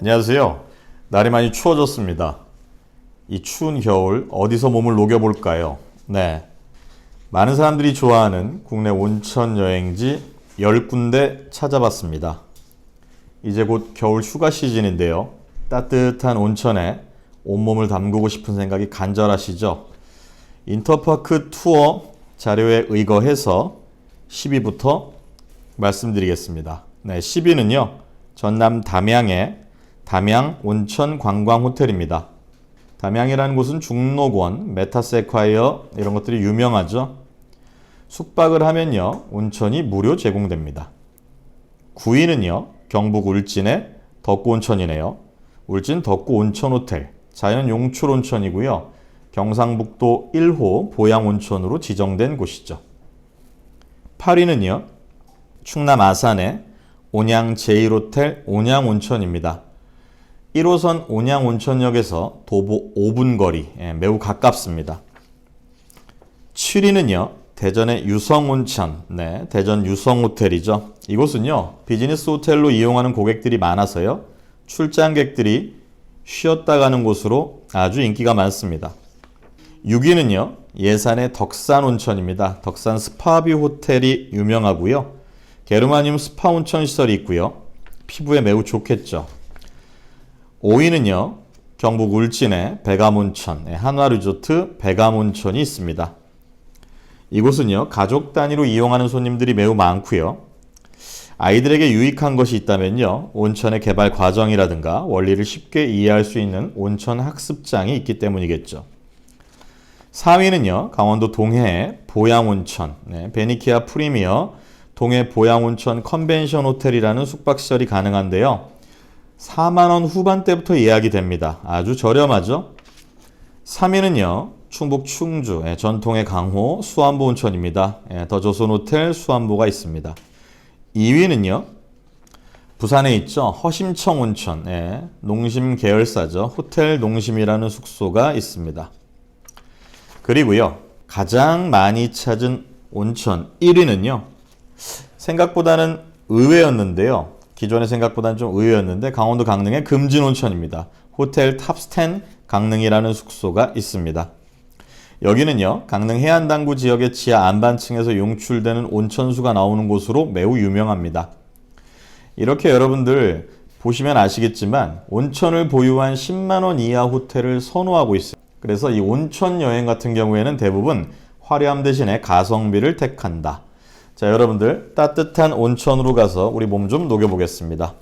안녕하세요. 날이 많이 추워졌습니다. 이 추운 겨울 어디서 몸을 녹여볼까요? 네. 많은 사람들이 좋아하는 국내 온천 여행지 10군데 찾아봤습니다. 이제 곧 겨울 휴가 시즌인데요. 따뜻한 온천에 온몸을 담그고 싶은 생각이 간절하시죠? 인터파크 투어 자료에 의거해서 10위부터 말씀드리겠습니다. 네, 10위는요. 전남 담양의 담양 온천 관광 호텔입니다. 담양이라는 곳은 중록원, 메타세콰이어 이런 것들이 유명하죠. 숙박을 하면요. 온천이 무료 제공됩니다. 9위는요. 경북 울진의 덕구 온천이네요. 울진 덕구 온천 호텔, 자연 용출 온천이고요. 경상북도 1호 보양 온천으로 지정된 곳이죠. 8위는요. 충남 아산의 온양 제1호텔 온양 온천입니다. 1호선 온양 온천역에서 도보 5분 거리, 예, 매우 가깝습니다. 7위는요, 대전의 유성온천, 네, 대전 유성호텔이죠. 이곳은요, 비즈니스 호텔로 이용하는 고객들이 많아서요, 출장객들이 쉬었다 가는 곳으로 아주 인기가 많습니다. 6위는요, 예산의 덕산 온천입니다. 덕산 스파비 호텔이 유명하고요. 게르마늄 스파 온천 시설이 있고요. 피부에 매우 좋겠죠. 5위는요. 경북 울진의 백암온천, 네, 한화리조트 백암온천이 있습니다. 이곳은요. 가족 단위로 이용하는 손님들이 매우 많고요. 아이들에게 유익한 것이 있다면요. 온천의 개발 과정이라든가 원리를 쉽게 이해할 수 있는 온천 학습장이 있기 때문이겠죠. 4위는요. 강원도 동해의 보양온천, 네, 베니키아 프리미어 동해 보양온천 컨벤션 호텔이라는 숙박시설이 가능한데요. 4만원 후반대부터 예약이 됩니다. 아주 저렴하죠? 3위는요, 충북 충주, 예, 전통의 강호 수안보 온천입니다. 예, 더 조선 호텔 수안보가 있습니다. 2위는요, 부산에 있죠. 허심청 온천, 예, 농심 계열사죠. 호텔 농심이라는 숙소가 있습니다. 그리고요, 가장 많이 찾은 온천 1위는요, 생각보다는 의외였는데요. 기존의 생각보다는 좀 의외였는데 강원도 강릉의 금진온천입니다. 호텔 탑스텐 강릉이라는 숙소가 있습니다. 여기는요, 강릉 해안당구 지역의 지하 안반층에서 용출되는 온천수가 나오는 곳으로 매우 유명합니다. 이렇게 여러분들 보시면 아시겠지만 온천을 보유한 10만원 이하 호텔을 선호하고 있어요. 그래서 이 온천 여행 같은 경우에는 대부분 화려함 대신에 가성비를 택한다. 자, 여러분들 따뜻한 온천으로 가서 우리 몸 좀 녹여보겠습니다.